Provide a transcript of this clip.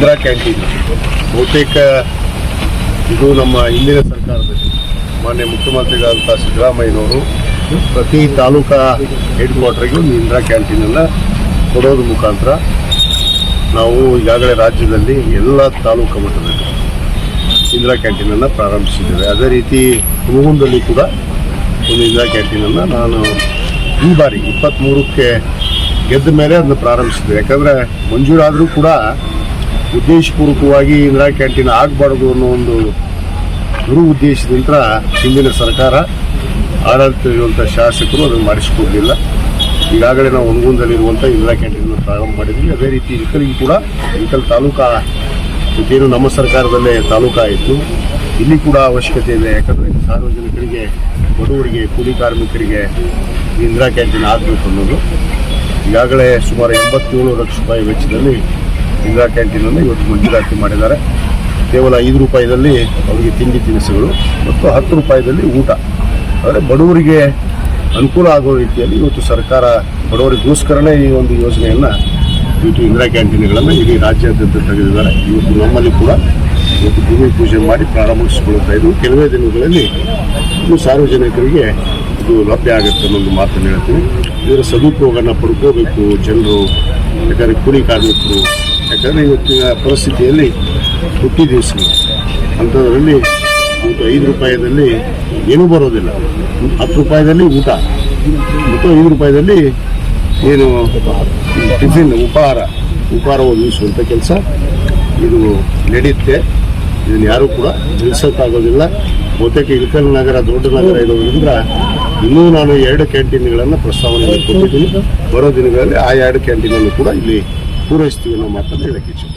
Indira canteen. ಬಹುತೇಕ ಇದು ನಮ್ಮ ಹಿಂದಿನ ಸರ್ಕಾರದಲ್ಲಿ ಮಾನ್ಯ ಮುಖ್ಯಮಂತ್ರಿಗಳಾದಂಥ ಸಿದ್ದರಾಮಯ್ಯನವರು ಪ್ರತಿ ತಾಲೂಕಾ ಹೆಡ್ ಕ್ವಾರ್ಟರ್ಗೆ ಇಂದಿರಾ ಕ್ಯಾಂಟೀನನ್ನು ಕೊಡೋದ್ರ ಮುಖಾಂತರ ನಾವು ಈಗಾಗಲೇ ರಾಜ್ಯದಲ್ಲಿ ಎಲ್ಲ ತಾಲೂಕು ಮಟ್ಟದಲ್ಲಿ ಇಂದಿರಾ ಕ್ಯಾಂಟೀನನ್ನು ಪ್ರಾರಂಭಿಸಿದ್ದೇವೆ. ಅದೇ ರೀತಿ ಹುಣಗುಂದಲ್ಲಿ ಕೂಡ ಒಂದು ಇಂದಿರಾ ಕ್ಯಾಂಟೀನನ್ನು ನಾನು ಈ ಬಾರಿ ಇಪ್ಪತ್ತ್ಮೂರಕ್ಕೆ ಗೆದ್ದ ಮೇಲೆ ಅದನ್ನು ಪ್ರಾರಂಭಿಸಿದ್ದೇವೆ. ಯಾಕಂದರೆ ಮಂಜೂರಾದರೂ ಕೂಡ ಉದ್ದೇಶಪೂರ್ವಕವಾಗಿ ಇಂದಿರಾ ಕ್ಯಾಂಟೀನ್ ಆಗಬಾರ್ದು ಅನ್ನೋ ಒಂದು ದುರು ಉದ್ದೇಶದಿಂದ ಹಿಂದಿನ ಸರ್ಕಾರ ಆಡಳಿತವಿರುವಂಥ ಶಾಸಕರು ಅದನ್ನು ಮಾಡಿಸಿಕೊಡಲಿಲ್ಲ. ಈಗಾಗಲೇ ನಾವು ಒಂದೊಂದಲ್ಲಿರುವಂಥ ಇಂದಿರಾ ಕ್ಯಾಂಟೀನ್ ಪ್ರಾರಂಭ ಮಾಡಿದ್ವಿ. ಅದೇ ರೀತಿ ಇಕಲಿಗೆ ಕೂಡ ಇಕಲ್ ತಾಲೂಕಾ ಇದೇನು ನಮ್ಮ ಸರ್ಕಾರದಲ್ಲೇ ತಾಲೂಕಾ ಇತ್ತು. ಇಲ್ಲಿ ಕೂಡ ಅವಶ್ಯಕತೆ ಇದೆ. ಯಾಕಂದರೆ ಸಾರ್ವಜನಿಕರಿಗೆ, ಬಡವರಿಗೆ, ಕೂಲಿ ಕಾರ್ಮಿಕರಿಗೆ ಇಂದಿರಾ ಕ್ಯಾಂಟೀನ್ ಆಗಬೇಕು ಅನ್ನೋದು. ಈಗಾಗಲೇ ಸುಮಾರು ಎಂಬತ್ತೇಳು ಲಕ್ಷ ರೂಪಾಯಿ ವೆಚ್ಚದಲ್ಲಿ ಇಂದಿರಾ ಕ್ಯಾಂಟೀನನ್ನು ಇವತ್ತು ಮಂಜೂರಾತಿ ಮಾಡಿದ್ದಾರೆ. ಕೇವಲ ಐದು ರೂಪಾಯಿದಲ್ಲಿ ಅವರಿಗೆ ತಿಂಡಿ ತಿನಿಸುಗಳು ಮತ್ತು ಹತ್ತು ರೂಪಾಯಿದಲ್ಲಿ ಊಟ. ಅಂದರೆ ಬಡವರಿಗೆ ಅನುಕೂಲ ಆಗೋ ರೀತಿಯಲ್ಲಿ ಇವತ್ತು ಸರ್ಕಾರ ಬಡವರಿಗೋಸ್ಕರನೇ ಈ ಒಂದು ಯೋಜನೆಯನ್ನು ಇವತ್ತು ಇಂದಿರಾ ಕ್ಯಾಂಟೀನ್ಗಳನ್ನು ಇಡೀ ರಾಜ್ಯಾದ್ಯಂತ ತೆಗೆದಿದ್ದಾರೆ. ಇವತ್ತು ನಮ್ಮಲ್ಲಿ ಕೂಡ ಇವತ್ತು ಭೂಮಿ ಪೂಜೆ ಮಾಡಿ ಪ್ರಾರಂಭಿಸಿಕೊಳ್ಳುತ್ತಾ ಇದ್ದು ಕೆಲವೇ ದಿನಗಳಲ್ಲಿ ಇದು ಸಾರ್ವಜನಿಕರಿಗೆ ಇದು ಲಭ್ಯ ಆಗುತ್ತೆ ಅನ್ನೋದು ಮಾತನ್ನು ಹೇಳ್ತೀನಿ. ಇದರ ಸದುಪಯೋಗನ ಪಡ್ಕೋಬೇಕು ಜನರು. ಯಾಕಂದರೆ ಕೂಲಿ ಕಾರ್ಮಿಕರು ಯಾಕಂದರೆ ಇವತ್ತಿನ ಪರಿಸ್ಥಿತಿಯಲ್ಲಿ ಹುಟ್ಟಿ ದಿವಸಗಳು ಅಂಥದ್ರಲ್ಲಿ ಒಂದು ಐದು ರೂಪಾಯಿದಲ್ಲಿ ಏನೂ ಬರೋದಿಲ್ಲ. ಹತ್ತು ರೂಪಾಯಿದಲ್ಲಿ ಊಟ, ಮತ್ತು ಐದು ರೂಪಾಯಿದಲ್ಲಿ ಏನು ಟಿಫಿನ್, ಉಪಹಾರ ಉಪಹಾರ ಒದಗಿಸುವಂಥ ಕೆಲಸ ಇದು ನಡೆಯುತ್ತೆ. ಇದನ್ನು ಯಾರೂ ಕೂಡ ನಿಲ್ಲಿಸೋಕ್ಕಾಗೋದಿಲ್ಲ. ಬಹುತೇಕ ಇಳಕಲ್ ನಗರ, ದೊಡ್ಡ ನಗರ ಇರೋದ್ರಿಂದ ಇನ್ನೂ ನಾನು ಎರಡು ಕ್ಯಾಂಟೀನ್ಗಳನ್ನು ಪ್ರಸ್ತಾವನೆ ಕೊಟ್ಟಿದ್ದೀನಿ. ಬರೋ ದಿನಗಳಲ್ಲಿ ಆ ಎರಡು ಕ್ಯಾಂಟೀನನ್ನು ಕೂಡ ಇಲ್ಲಿ ಪೂರೈಸ್ತೀವಿ ಅನ್ನೋ ಮಾತನ್ನು ಹೇಳಕ್ಕೆ ಇಚ್ಛೆ